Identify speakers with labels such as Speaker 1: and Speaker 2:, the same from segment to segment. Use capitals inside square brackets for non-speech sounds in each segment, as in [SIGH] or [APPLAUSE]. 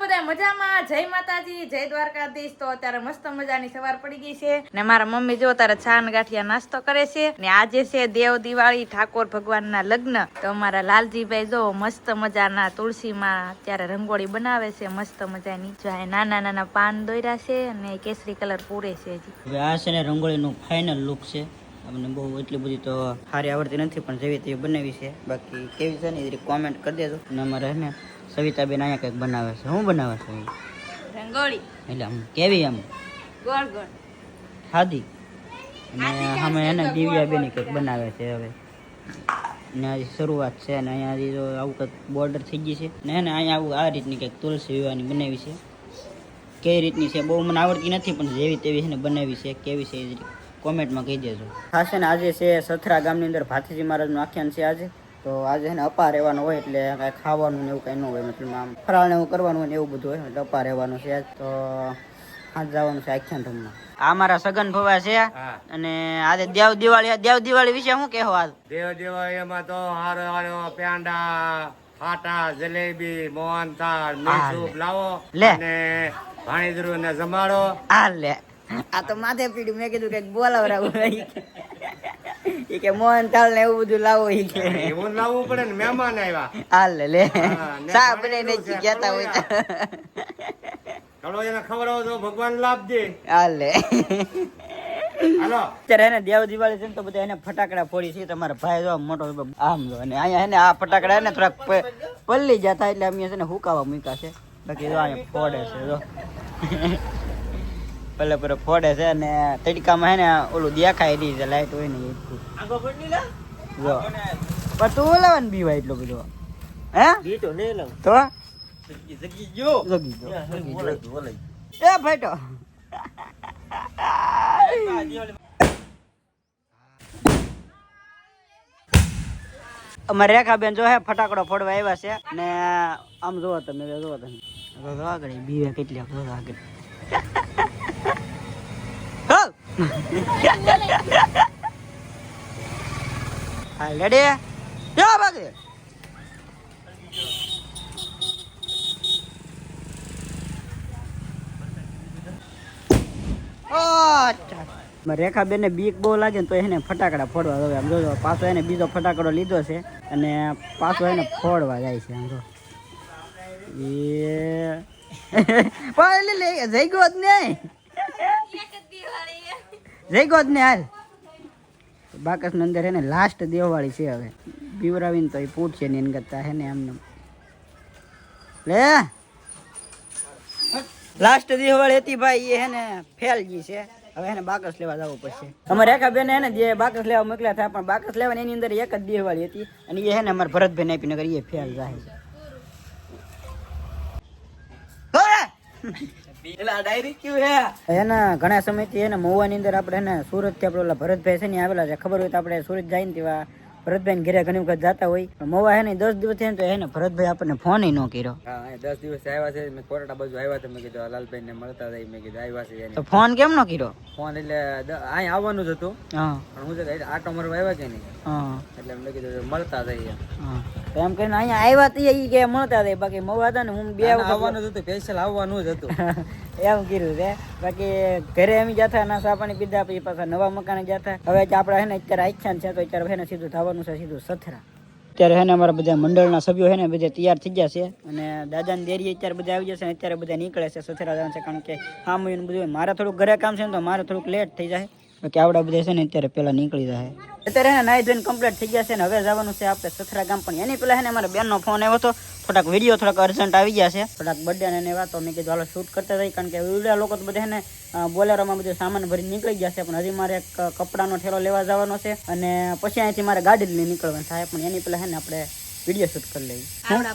Speaker 1: બધા
Speaker 2: મજામાં? જય માતાજી, જય દ્વારકાધીશ. તો અત્યારે મસ્ત મજાની સવાર પડી ગઈ છે. ને મારા મમ્મી જો અત્યારે છાન ગાંઠિયા નાસ્તો કરે છે. ને આજે છે દેવ દિવાળી, ઠાકોર ભગવાનના લગ્ન. તો અમારા લાલજીભાઈ જો મસ્ત મજાના તુલસીમાં અત્યારે રંગોળી બનાવે છે. મસ્ત મજાની. જો નાના નાના પાન દોર્યા છે અને કેસરી કલર પૂરે છે
Speaker 1: હવે આ છે ને રંગોળીનું ફાઇનલ લુક છે. અમને બહુ એટલી બધી તો સારી આવડતી નથી, પણ જેવી તેવી બનાવી છે. બાકી કેવી છે ને એ કોમેન્ટ કરી દેજો. અને અમારે ને સવિતાબેન અહીંયા કંઈક બનાવે છે. શું બનાવે છે
Speaker 2: રંગોળી.
Speaker 1: એટલે આમ કેવી આમ
Speaker 2: ગોળ ગોળ
Speaker 1: ખાધી અને અમે એને દિવ્યાબેન કંઈક બનાવે છે હવે. ને આ શરૂઆત છે અને અહીંયા હજી જો આવું કંઈક બોર્ડર થઈ ગઈ છે. ને એને અહીંયા આવું આ રીતની કંઈક તુલસી વિવાહની બનાવી છે. કઈ રીતની છે બહુ મને આવડતી નથી પણ જેવી તેવી છે ને બનાવી છે. કેવી છે એ કોમેન્ટમાં કહી દેજો. ખાસ છે ને આજે છે સથરા ગામની અંદર ભાથીજી મહારાજનું આખ્યાન છે આજે. તો આજે છે અપા રહેવાનો હોય એટલે કાંઈ ખાવાનું ને એવું કઈ ન હોય મતલબ આમ ફરાળ ને એવું કરવાનું હોય ને એવું બધું હોય એટલે અપા રહેવાનું છે. તો આજ જવાનું છે આખ્યાન રમવા આ મારા સગન ભવા છે. અને આજે દેવ દિવાળી દેવ દિવાળી વિશે શું કહેવો આજ
Speaker 3: દેવ દિવાળીમાં તો હારો હારો પેંડા ફાટા જલેબી મોહનથાળ મીઠું લાવો
Speaker 1: લે.
Speaker 3: અને ભાણીદરું ને જમાડો.
Speaker 1: આ લે આ તો માથે પીડ્યું. મેં કીધું કંઈક બોલાવરાવું. એ [LAUGHS] કે મોહન થાળ ને એવું બધું લાવો ઈ કે.
Speaker 3: એવું લાવવું પડે ને મહેમાન આવ્યા.
Speaker 1: હાલ લે [LAUGHS] સા બને
Speaker 3: ને
Speaker 1: કહેતા હોય.
Speaker 3: ચલો એને ખબર હોય તો ભગવાન લાભ દે
Speaker 1: હાલ લે.
Speaker 3: હાલો.
Speaker 1: અત્યારે એને દેવ દિવાળી છે ને તો બધા એને ફટાકડા ફોડી છે. તમારા ભાઈ જો મોટો આમ જો. અને અહીંયા એને આ ફટાકડા એને થોડાક પલ્લી જતા એટલે અમે છે ને હુકાવા મૂક્યા છે. બાકી જો અહીંયા ફોડે છે જો. પલે પલે ફોડે છે અને તડકામાં હે ને ઓલું દેખાય રહી છે લાઈટ હોય ને એટલું. જો. પણ તું ઓલાવાનું બીવા એટલો બધો. હે? તો? જગી ગયો. એ ફાટો. અમારે રેખાબેન જો હે ફટાકડો ફોડવા આવ્યા છે. ને આમ જોવો તમે જોવો તમે. આગળ બીવે કેટલી આગળ. લેડી યો ને બીક બહુ લાગે ને તો એને ફટાકડા ફોડવા હવે આમ જોજો, પાછો એને બીજો ફટાકડો લીધો છે અને પાછો એને ફોડવા જાય છે, આમ જો. એ પણ જઈ ગયો જ નહીં જઈ ગયો ને હાલ. બાકસની અંદર એને લાસ્ટ દેવાળી છે હવે. પીવરાવીને તો એ પૂછશે ને એની કરતા હે ને એમને. લે. લાસ્ટ દેવાળી હતી ભાઈ, એ હેને ફેલ ગઈ છે. હવે એને બાકસ લેવા જવું પડશે. અમારે એકા બેન હે ને જે બાકસ લેવા મોકલ્યા હતા, પણ બાકસ લેવાની એની અંદર એક જ દિવાળી હતી. અને એ હે ને અમારે ભરતભાઈ આપી નગર એ ફેલ જાય એના ઘણા સમયથી એને મહુવાની અંદર આપણે સુરતથી આપણે ભરતભાઈ છે ને આવેલા છે. ખબર હોય તો આપણે સુરત જાય ને તેવા ભરતભાઈ ઘરે ઘણી વખત જતા હોય. મોવા હે ને દસ દિવસ થયા તો એને ભરતભાઈ આપણને ફોન ન કર્યો.
Speaker 4: હા દસ દિવસ આવ્યા છે મેં કોરડા બાજુ આવ્યા હતા મેં કીધું લાલભાઈ ને મળતા હતા મેં કીધું આવ્યા છે
Speaker 1: તો ફોન કેમ ન કર્યો?
Speaker 4: ફોન એટલે અહીં આવવાનું જ હતું. પણ હું છે કે આટો મારવા આવ્યા છે ને. એટલે મેં કીધું મળતા
Speaker 1: થાય એમ. કરીને અહીંયા આવ્યા તી ઈ કે મળતા હતા બાકી મવા હતા ને હું બે
Speaker 4: આવવાનું જ હતું. સ્પેશિયલ આવવાનું જ હતું. [LAUGHS]
Speaker 1: એમ કીધું છે. બાકી ઘરે એમ જતા ના સાપાણી પીધા પછી પાછા નવા મકાને જતા. હવે આપણે હે ને અત્યારે આખ્યાન છે તો અત્યારે હે ને સીધું થવાનું છે સીધું સથરા અત્યારે હે ને અમારા બધા મંડળના સભ્યો હે ને બધા તૈયાર થઈ ગયા છે અને દાદાની દેરી અત્યારે બધા આવી જશે અત્યારે બધા નીકળે છે સથરા જવાનું છે કારણ કે હા મહિને બધું. મારે થોડુંક ઘરે કામ છે ને તો મારે થોડુંક લેટ થઈ જાય બાકી આવડા બધા છે ને અત્યારે પેલા નીકળી જાય. અત્યારે ને નાઈ ધોઈને કમ્પ્લીટ થઈ ગયા છે ને હવે જવાનું છે આપણે સથરા ગામ. પણ એની પેલા છે ને અમારા બેનનો ફોન આવ્યો હતો. થોડાક વીડિયો થોડાક અર્જન્ટ આવી ગયા છે. થોડાક બર્થડે ને એવા તો મેં કીધું હાલો શૂટ કરતા થઈ કારણ કે વીડિયો લોકો તો બધા ને બોલેરોમાં બધું સામાન ભરી નીકળી ગયા છે. પણ હજી મારે એક કપડાનો ઠેલો લેવા જવાનો છે અને પછી અહીંથી મારે ગાડી લઈને નીકળવાનું થાય. પણ એની પેલા છે ને આપણે વીડિયો શૂટ કરી લઈએ.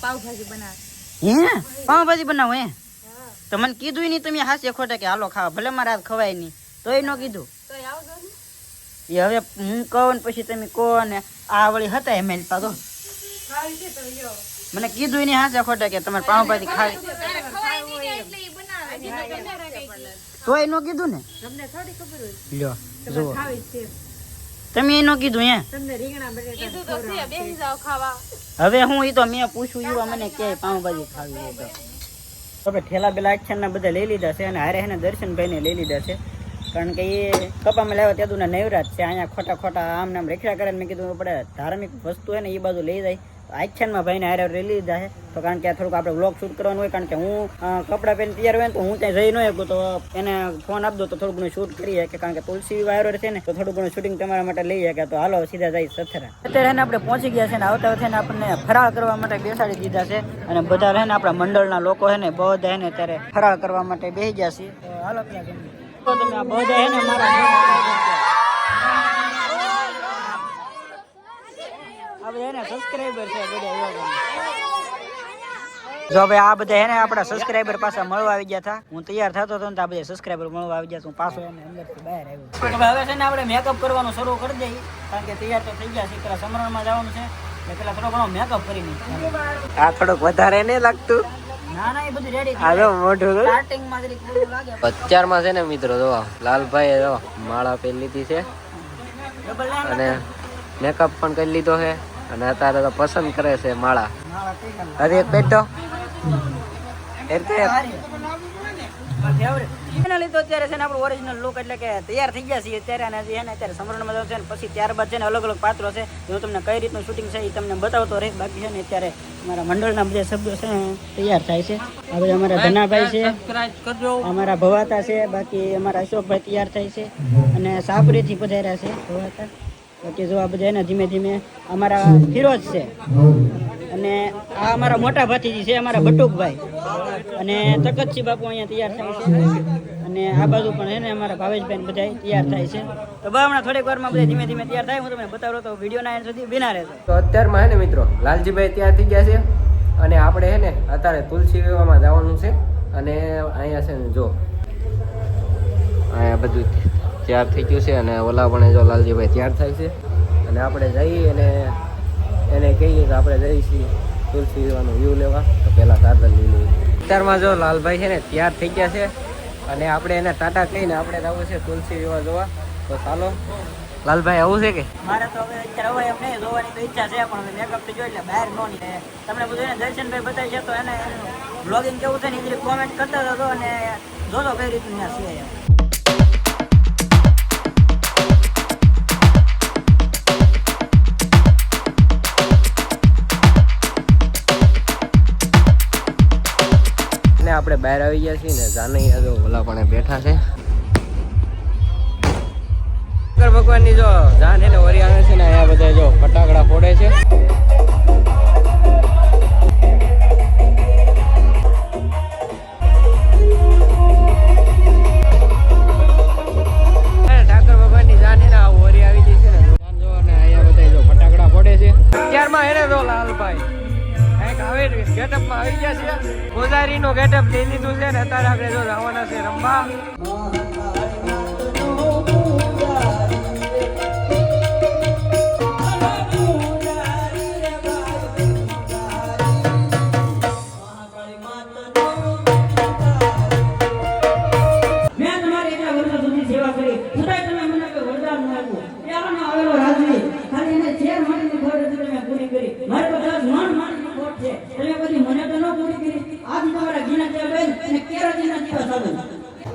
Speaker 2: પાવભાજી બનાવ.
Speaker 1: હે? પાવભાજી બનાવો હે તો મને કીધું નહીં તમે હાસે ખોટે કે હાલો ખાવા ભલે મારે હાથ ખવાય નહીં. તોય ન કીધું. એ હવે હું કહું ને પછી તમે કહો ને આ વળી હતા એમ પાછો. મને કીધું નહીં હાજર ખોટા કે તમારે પાઉંભાજી ખાવી. તો એનો કીધું ને? લ્યો જુઓ. તમે એનો કીધું હે હવે હું ઈ તો મેં પૂછું ઈવા મને કે પાઉંભાજી ખાવી હોય તો. આપણે ઠેલા બેલા ના બધા લઈ લીધા છે અને હારે હે દર્શનભાઈ ને લઈ લીધા છે. કારણ કે એ કપામાં લાવ્યા ત્યાં ના નવરાત છે, અહીંયા ખોટા ખોટા આમ નામ રેખડા કરે મેં કીધું આપણે ધાર્મિક વસ્તુ હોય ને એ બાજુ લઈ જાય. આખ્યાનમાં ભાઈને હારે લીધા છે તો કારણ કે આ થોડુંક આપણે વ્લોગ શૂટ કરવાનું હોય, કારણ કે હું કપડાં પહેરીને તૈયાર હોય તો હું ત્યાં જઈ ન શકું. તો એને ફોન આપી દો તો થોડું ઘણું શૂટ કરી શકે, કારણ કે તુલસી વાયરો છે ને, તો થોડું ઘણું શૂટિંગ તમારા માટે લઈ શકે. તો હાલો, સીધા જાય સથરા. અત્યારે એને આપણે પહોંચી ગયા છે ને, આવતા એને આપણને ફરાળ કરવા માટે બેસાડી દીધા છે. અને બધા રહે ને આપણા મંડળના લોકો છે ને, બધા એને અત્યારે ફરાળ કરવા માટે બેસી ગયા છે. તો હાલો, ત્યાં. તો તમે આ બધા હે મારા આ એને સબસ્ક્રાઇબર છે બધા એવા જો ભાઈ આ બધા આપણા સબસ્ક્રાઇબર પાસે મળવા આવી ગયા હતા હું તૈયાર થતો હતો ને તો આ બધા સબસ્ક્રાઇબર મળવા આવી ગયા હું પાછો એને અંદરથી બહાર આવ્યો. હવે છે ને આપણે મેકઅપ કરવાનું શરૂ કરી દઈએ. કારણ કે તૈયાર તો થઈ ગયા છે પેલા સમરણમાં જવાનું છે. એટલે પેલા થોડો ઘણો મેકઅપ કરી.
Speaker 4: આ થોડુંક વધારે નહીં લાગતું.
Speaker 1: ના ના એ બધું રેડી
Speaker 4: હાલો મોઢું
Speaker 1: સ્ટાર્ટિંગમાં જરીક થોડું લાગે.
Speaker 4: અત્યારમાં છે ને મિત્રો જો લાલભાઈ જો માળા પહેરી લીધી છે. અને મેકઅપ પણ કરી લીધો છે. અને અત્યારે તો પસંદ કરે છે માળા. હજી એક કે
Speaker 1: એના લીધે અત્યારે છે ને આપણું ઓરિજિનલ લુક એટલે કે તૈયાર થઈ ગયા છીએ. અત્યારે અને હજી એને અત્યારે સમરણમાં જવું છે ને પછી ત્યારબાદ છે ને અલગ અલગ પાત્રો છે. હું તમને કઈ રીતનું શૂટિંગ છે એ તમને બતાવતો રહીશ બાકી છે ને અત્યારે મારા મંડળના બધા સભ્યો છે તૈયાર થાય છે. હવે અમારા ધનાભાઈ છે. અમારા ભવાતા છે. બાકી અમારા અશોકભાઈ તૈયાર થાય છે. અને સાપરીથી પધાર્યા છે ભવાતા. બાકી જો આ બધા એને ધીમે ધીમે અમારા ફિરોજ છે. અને આ અમારા મોટા ભાતીજી છે, અમારા બટુકભાઈ. અને તકતસિંહ બાપુ અહીંયા તૈયાર થાય છે. અને આ બાજુ પણ છે ને અમારા ભાવેશભાઈ બધા તૈયાર થાય છે. તો બસ હમણાં થોડીક વારમાં બધા ધીમે ધીમે તૈયાર થાય. હું તમને બતાવો તો વિડીયોના એન્ડ સુધી બિના રહેજો.
Speaker 4: તો અત્યારમાં હે ને મિત્રો, લાલજીભાઈ તૈયાર થઈ ગયા છે. અને આપણે હે ને અત્યારે તુલસી વિવાહમાં જવાનું છે. અને અહીંયા છે ને જો, અહીંયા બધું તૈયાર થઈ ગયું છે. અને ઓલા પણ જો લાલજીભાઈ તૈયાર થાય છે. અને આપણે જઈએ અને એને કહીએ કે આપણે જઈશું તુલસી વિવાહનો વ્યૂ લેવા. તો પહેલાં સાધન લઈ લઈએ. અત્યારમાં જો લાલભાઈ છે ને તૈયાર થઈ ગયા છે અને આપણે એને ટાટા કહીને આપણે જવું છે તુલસી વિવાહ જોવા. તો ચાલો. લાલભાઈ, આવું છે કે?
Speaker 1: મારે તો હવે અત્યારે હવે એમ નહીં જોવાની તો ઈચ્છા છે, પણ મેકઅપથી જોઈ એટલે બહાર નો નીકળે. તમને બધું એને દર્શનભાઈ બતાવી છે, તો એને બ્લોગિંગ કેવું છે ને એ કોમેન્ટ કરતા હતો અને જોજો કઈ રીતનું છે
Speaker 4: આપણે બહાર આવી ગયા છીએ ને જાનૈયા જો પણ બેઠા છે. શંકર ભગવાનની જો જાન એને વરી આવે છે ને અહીંયા બધા જો ફટાકડા ફોડે છે. ત્યારમાં એને જો લાલભાઈ? કંઈક આવે ગેટઅપમાં આવી ગયા છે ગોદારી નો ગેટઅપ લઈ લીધું છે ને, અત્યારે આપણે જો જવાના છે રમવા.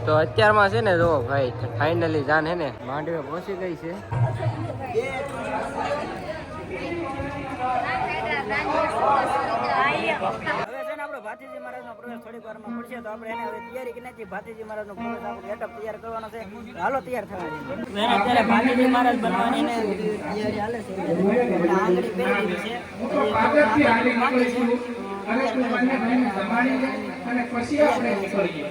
Speaker 1: તો
Speaker 4: અત્યારમાં છે ને જો ભાઈ ફાઇનલી જાન હે ને માંડવે પહોંચી ગઈ છે.
Speaker 1: આપણો ભાતીજી મહારાજનો પ્રવેશ થોડીક વારમાં પડશે તો આપણે એને હવે તૈયારી કરી નાખીએ. ભાતીજી મહારાજનો પ્રવેશ આપણે ગેટઅપ તૈયાર કરવાનો છે. હાલો તૈયાર થવા છે તો અત્યારે ભાતીજી મહારાજ બનવાની એને તૈયારી હાલે છે. આંગળી પહેરી છે. હજી આંગળી બાકી છે.
Speaker 5: અને પછી આપણે નીકળીએ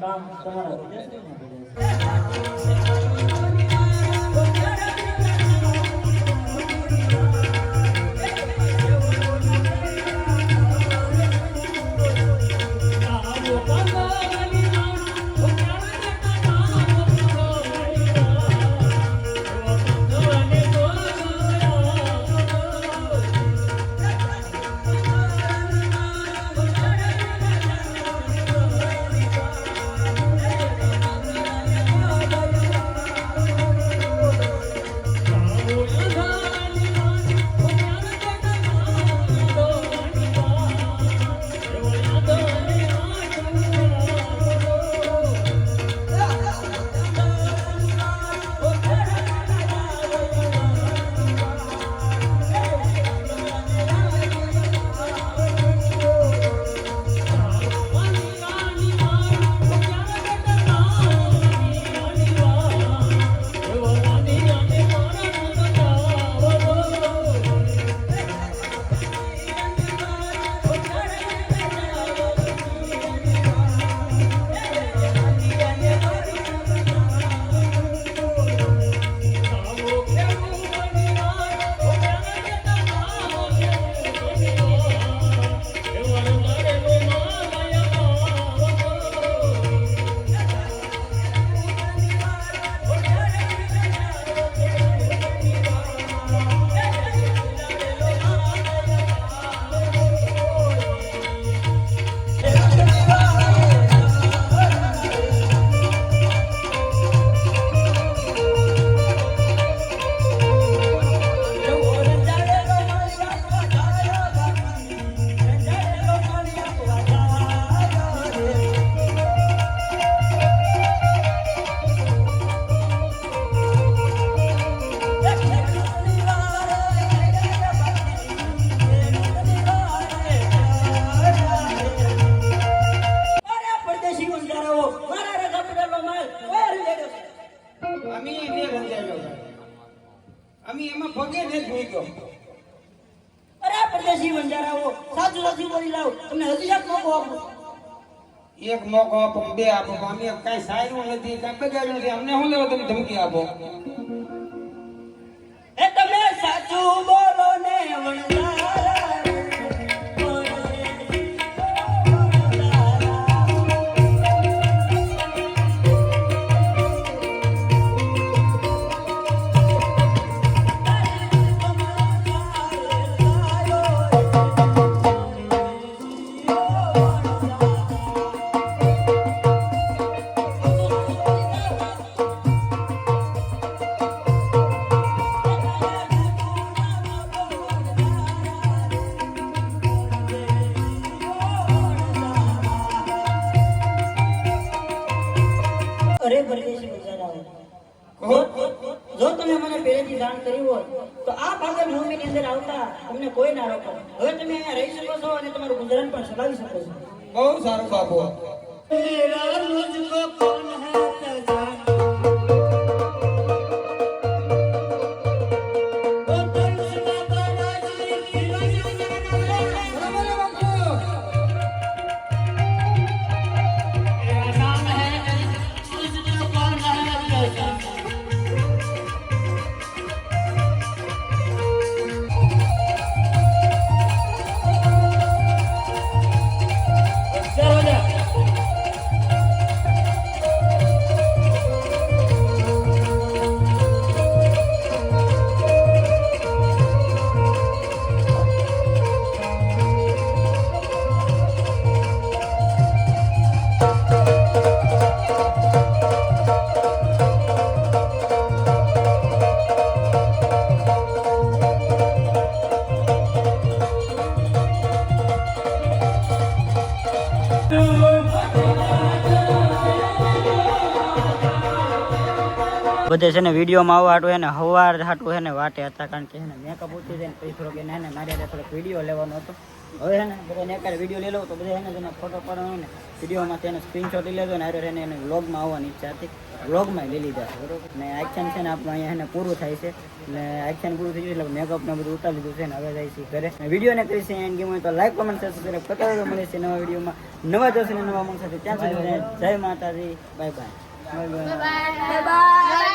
Speaker 1: પણ કામ એક મોકો આપો,
Speaker 5: બે આપો અમે કઈ સારું નથી, કઈ બગાડ્યું નથી અમને શું લેવો તમે ધમકી આપો
Speaker 1: એ તમે સાચું બોલો ને, વણઝારા. જો- તમે મને પહેલેથી જાણ કરી હોય તો આ ભાગલ ભૂમિની અંદર આવતા તમને કોઈ ના રોકો. હવે તમે અહીંયા રહી શકો છો અને તમારું ગુજરાન પણ ચલાવી શકો છો.
Speaker 5: બહુ સારું બાપુ.
Speaker 1: બધે છે ને વિડીયોમાં આવવા હાટું એને હવાર હાટું છે ને વાટે હતા, કારણ કે એને મેકઅપ ઉતરી જાય પછી થોડોક એને એને મારી થોડોક વીડિયો લેવાનો હતો. હવે છે ને બધાને એકારે વીડિયો લઈ લઉં તો બધા એને જેને ફોટો પાડવાનો ને, વિડીયોમાં તેને સ્ક્રીનશોટ લઈ લેજો ને, હારે એને એને વ્લોગમાં આવવાની ઈચ્છા હતી. વ્લોગમાં લઈ લીધા બરોબર. ને એક્શન છે ને આપણું અહીંયા એને પૂરું થાય છે. એટલે એક્શન પૂરું થઈ ગયું એટલે મેકઅપ ને બધું ઉતારી લીધું છે ને, હવે જાય છે ઘરે. વિડીયોને ને છે એન્ડ ગેમ હોય તો લાઈક કોમેન્ટ સબસ્ક્રાઈબ કરતા રહેજો મળે છે નવા વિડીયોમાં. નવા દર્શન નવા મન સાથે. ત્યાં સુધી જય Mataji bye bye bye bye